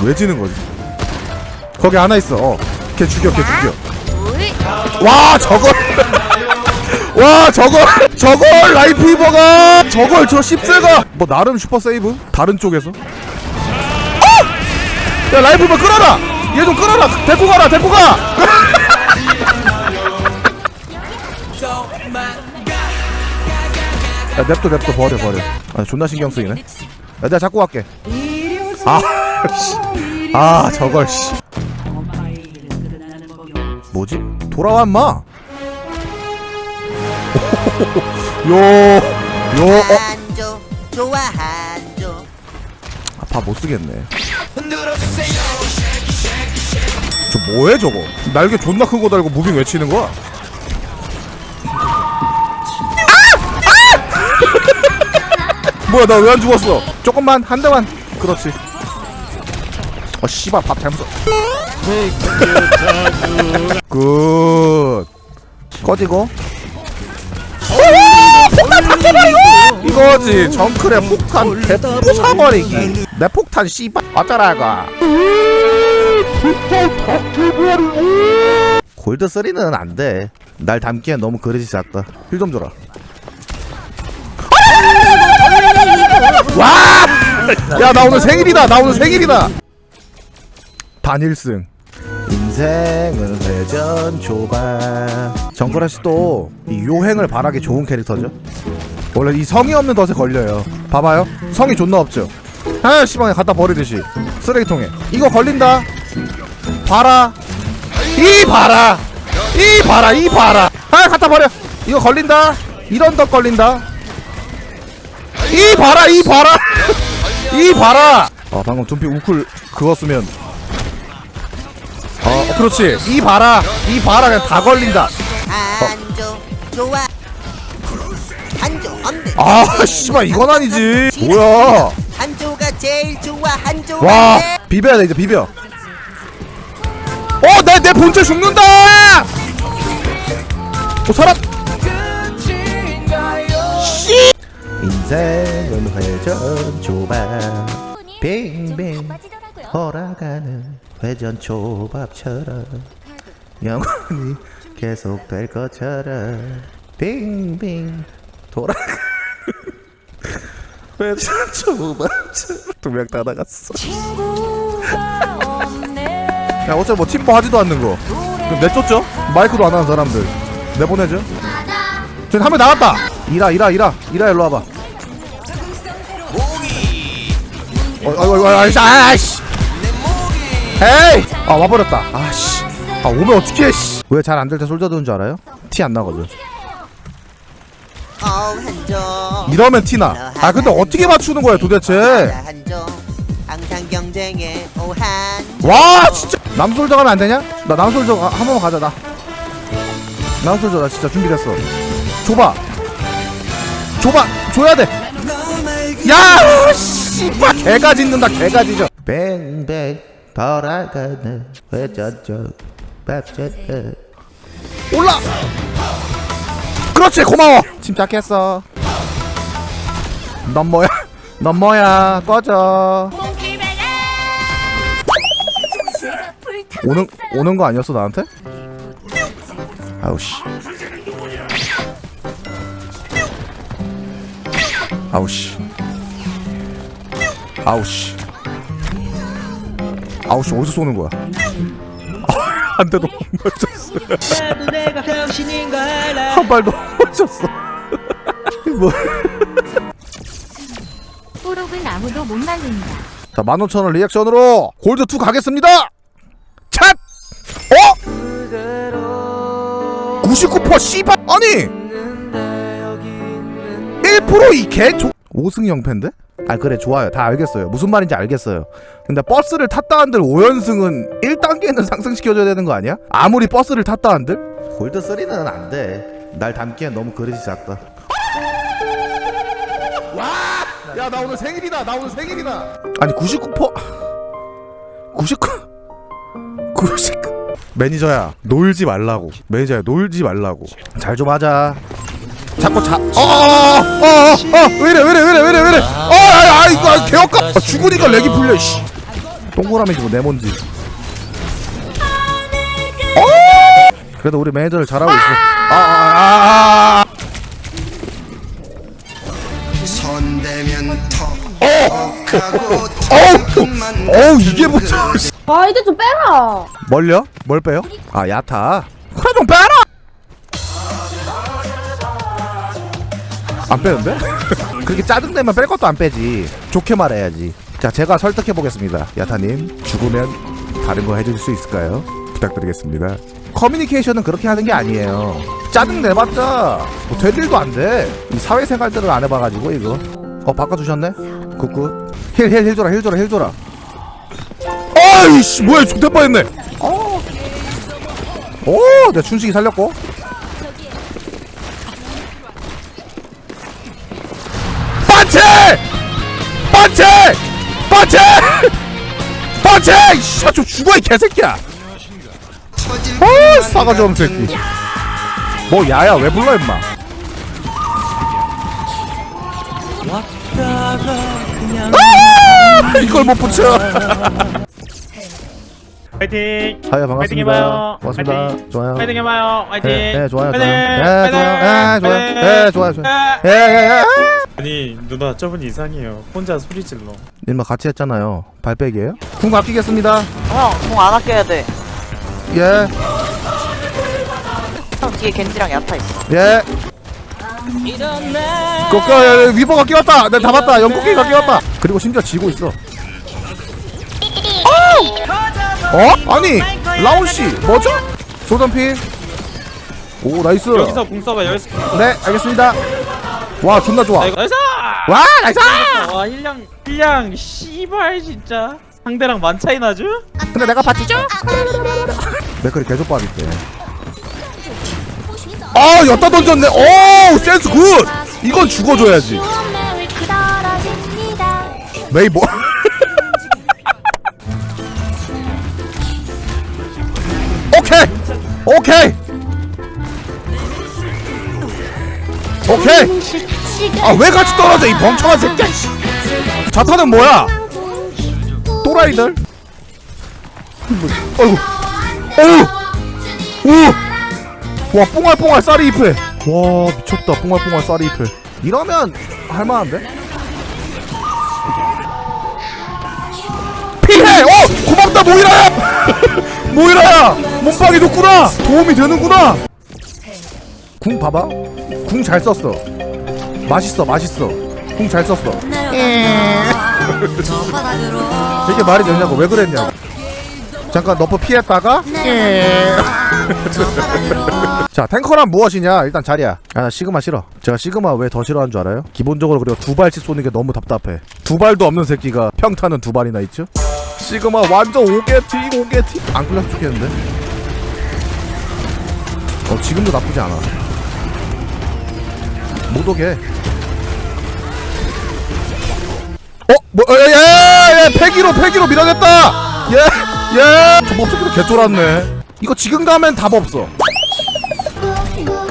왜 지는 거지? 거기 하나 있어. 어. 걔 죽여, 걔 죽여. 와, 저걸. 와, 저걸. 저걸 라이프이버가. 저걸 저 씹새가. 뭐 나름 슈퍼 세이브? 다른 쪽에서. 어! 야, 라이프이버 끌어라. 얘 좀 끌어라. 데리고 가라, 데리고 가. 야, 냅둬, 냅둬, 버려, 버려. 아, 존나 신경 쓰이네. 야, 내가 잡고 갈게. 아, 씨. 아, 저걸, 씨. 뭐지? 돌아와, 인마. 요, 요, 어. 한조 좋아 한조 아파 못 쓰겠네. 저 뭐해 저거? 날개 존나 큰 거 달고 무빙 외치는 거야? 아! 뭐야 나 왜 안 죽었어? 조금만 한 대만. 그렇지. 어 씨발 밥 잘못. 써. 굿. 꺼지고. 폭탄 다 깨버리고! 이거지 정클의 폭탄 부숴버리기 내 폭탄 씨발 어쩌라고 골드 3는 안돼 날 담기엔 너무 그릇이 작다 힐 좀 줘라 와! 야 나 오늘 생일이다 나 오늘 생일이다 단일승. 인생은 회전 초반. 정글아 씨도 이 요행을 바라기 좋은 캐릭터죠? 원래 이 성이 없는 덫에 걸려요. 봐봐요. 성이 존나 없죠? 아 씨발 갖다 버리듯이. 쓰레기통에. 이거 걸린다. 봐라. 이 봐라. 이 봐라. 이 봐라. 아 갖다 버려. 이거 걸린다. 이런 덫 걸린다. 이 봐라. 이 봐라. 이 봐라. 어 방금 좀비 우쿨 그거 쓰면 어 그렇지. 이 봐라 이 봐라 그냥 다 걸린다. 한조 좋아. 한조 안돼 아 씨발 이건 아니지. 뭐야? 한조가 제일 좋아 한조 와 비벼야 돼 이제 비벼. 어 내 내 본체 죽는다! 어 살았 씨! 인생은 회전 초밥 빙빙 돌아가는 회전 초밥처럼 영원히 계속될 것처럼. 빙빙 돌아가. 회전 초밥처럼. 두명 다 나갔어. 야 어차피 뭐 팀버 하지도 않는 거. 그럼 내쫓죠? 마이크도 안 하는 사람들. 내보내죠? 저기 한명 나갔다. 이라 이라 이라. 이라 일로 와봐. 어, 어, 어, 아이씨, 아이씨. 에이! 아, 와버렸다. 아씨. 아, 오면 어떡해, 씨. 왜 잘 안 될 때 솔져 드는 줄 알아요? 티 안 나거든. 이러면 티나. 아, 근데 어떻게 맞추는 거야, 도대체? 와, 진짜. 남솔져 가면 안 되냐? 나 남솔져 가- 한 번만 가자, 나. 남솔져, 나 진짜 준비됐어. 줘봐. 줘봐. 줘야 돼. 야! 씨발, 개가 짖는다, 개가 짖어. 뱅뱅 돌아가는 회전적 밥젓 올라! 그렇지, 고마워! 침착했어. 넌 뭐야? 넌 뭐야? 꺼져. 오는 오는 거 아니었어 나한테? 아우 씨. 아우 씨. 아우 씨. 아우 씨 어디서 쏘는 거야? 한 대도 못 맞췄어. 한 발도 못 맞췄어. 뭐? 뽀록은 아무도 못 말린다. 자, 15,000원 리액션으로 골드 2 가겠습니다. 찻! 어? 99% 씨발 아니 1%이 개조 5승 0패인데? 아 그래 좋아요. 다 알겠어요. 무슨 말인지 알겠어요. 근데 버스를 탔다 한들 5연승은 1단계는 상승시켜줘야 되는 거 아니야? 아무리 버스를 탔다 한들? 골드 3는 안돼날 담기엔 너무 그릇이 작다. 와! 야 나 오늘 생일이다. 나 오늘 생일이다. 아니 99% 99 99 매니저야 놀지 말라고. 매니저야 놀지 말라고. 잘 좀 하자 자꾸 자 어어어어어 왜이래 왜이래 왜이래 왜이래 왜이래 어아아 이거 개역가 죽으니까 렉이 풀려 씨 동그라미지 뭐 네모인지 어! 그래도 우리 매니저를 잘하고 있어 아, 아, 아, 아. 어! 어우 이게 뭐지 아 이제 좀 빼라. 뭘요? 뭘 빼요? 아 야타 그래 좀 빼라 안 빼는데? 그렇게 짜증내면 뺄 것도 안 빼지. 좋게 말해야지. 자 제가 설득해 보겠습니다. 야타님 죽으면 다른 거 해줄 수 있을까요? 부탁드리겠습니다. 커뮤니케이션은 그렇게 하는 게 아니에요. 짜증 내봤자 뭐 될 일도 안 돼 이 사회생활들을 안 해봐가지고 이거. 어 바꿔주셨네? 굿굿. 힐힐힐 줘라 힐 줘라 힐 줘라. 아이씨 뭐야 죽될 뻔했네. 어. 오 내가 춘식이 살렸고 빠체 빠체 빠체 빠체 이씨 좀 죽어 이 개새끼야. 어 싸가지 없는 새끼. 뭐 야야 왜 불러 임마? 아, 이걸 못 붙여. 파이팅! 하야 파이팅. 반갑습니다. 고맙습니다. 파이팅. 좋아요. 파이팅 해봐요. 파이팅! 네, 네 좋아요 파이팅! 좋아요. 네 좋아요. 네 좋아요 네 좋아요 좋아요. 아! 예예 예 아니 누나 저분 이상해요. 혼자 소리 질러. 님마 같이 했잖아요 발빼기예요? 궁 아끼겠습니다 형, 공안 아껴야 돼. 예 형 뒤에 겐지랑 야타 있어. 예. 꺾여 위버가 끼웠다. 내가 다 봤다. 영국기가 끼웠다. 그리고 심지어 지고 있어. 어? 아니 라온 씨 뭐죠? 소전필. 오 나이스. 여기서 궁 써봐. 여기서. 궁네 알겠습니다. 와 존나 좋아. 나 나이스! 와 나이스. 와 힐량 힐량 씨발 진짜. 상대랑 만 차이 나죠? 근데 내가 봤지죠? 맥커리 계속 빠질게. 아 여따 던졌네. 오 센스 굿. 이건 죽어줘야지. 메이 뭐? 오케이 오케이 오케이 아 왜 같이 떨어져 이 멍청한 새끼 자타는 뭐야 또라이들 어이구 어우 오 와 뽕알뽕알 쌀이 잎에 와 미쳤다 뽕알뽕알 쌀이 잎에 이러면 할만한데 피해! 어! 고맙다 모이라야! 모이라야! 몸빵이 좋구나! 도움이 되는구나! 궁 봐봐. 궁 잘 썼어. 맛있어 맛있어. 궁 잘 썼어. 이게 말이 되냐고. 왜 그랬냐고. 잠깐 너프 피했다가? 자 탱커란 무엇이냐? 일단 자리야. 아나 시그마 싫어. 제가 시그마 왜 더 싫어하는 줄 알아요? 기본적으로 그리고 두 발씩 쏘는 게 너무 답답해. 두 발도 없는 새끼가 평타는 두 발이나 있죠? 시그마 완전 오게티 오게티. 안 끌려서 좋겠는데? 어 지금도 나쁘지 않아 못 오게 어? 뭐, 예, 예, 예, 패기로, 패기로 밀어냈다! 예, 예! 저 몹새끼도 개쫄았네. 이거 지금 가면 답 없어.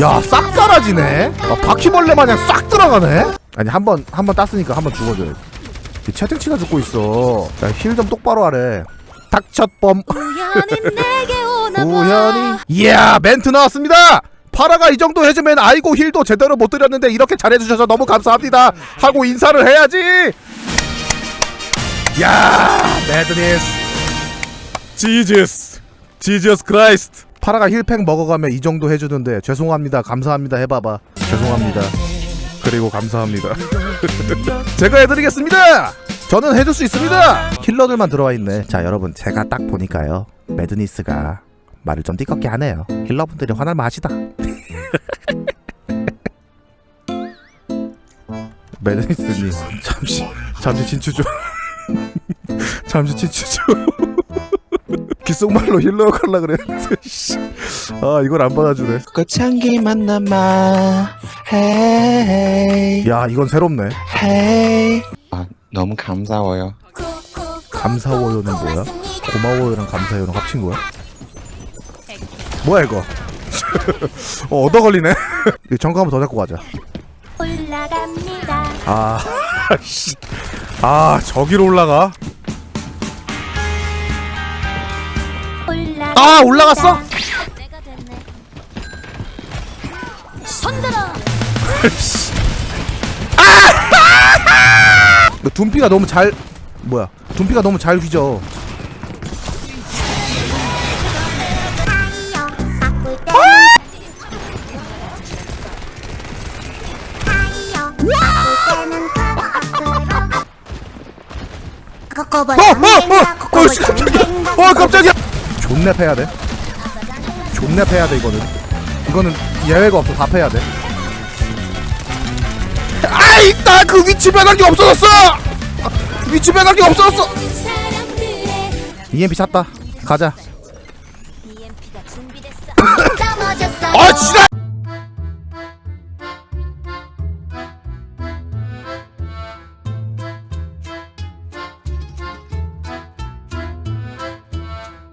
야, 싹 사라지네? 아, 바퀴벌레 마냥 싹 들어가네? 아니, 한 번, 한 번 땄으니까 한 번 죽어줘야지. 이 채팅치가 죽고 있어. 야, 힐좀 똑바로 하래. 닥쳤범. 우연히. 이야, 멘트 나왔습니다! 파라가 이 정도 해주면 아이고 힐도 제대로 못 드렸는데 이렇게 잘해주셔서 너무 감사합니다 하고 인사를 해야지. 야 매드니스 지저스 지저스 크라이스트 파라가 힐팩 먹어가면 이 정도 해주는데 죄송합니다. 감사합니다. 해봐봐. 죄송합니다. 그리고 감사합니다. 제가 해드리겠습니다. 저는 해줄 수 있습니다. 힐러들만 들어와 있네. 자 여러분 제가 딱 보니까요. 매드니스가 말을 좀 띠껍게 하네요. 힐러분들이 화날 맛이다 매드니스님 잠시 잠시 진추 좀. 잠시 진추 좀. 귓속말로 힐러 역할라 그랬는데 씨. 아 이걸 안 받아주네. 꽃향기만 남아. 헤이. 야 이건 새롭네. 헤이. 아 너무 감사워요. 감사워요는 뭐야? 고마워요랑 감사해요랑 합친 거야? 뭐야 이거 어, 얻어 걸리네. 정가 한번 더 잡고 가자. 올라갑니다. 아, 씨. 아, 저기로 올라가. 올라갑니다. 아, 올라갔어? 내가 됐네. 손들어. 아! 둔피가 너무 잘 뭐야? 둔피가 너무 잘 휘져. 어, 어, 어, 어, 씨, 깜짝이야. 어, 깜짝이야. 존내 패야 돼. 존내 패야 돼 이거는. 이거는 예외가 없어. 다 패야 돼. 아이, 나그 위치 변환기 없어졌어. 위치 변환기 없어졌어. EMP 찼다. 가자. 아, 지랄.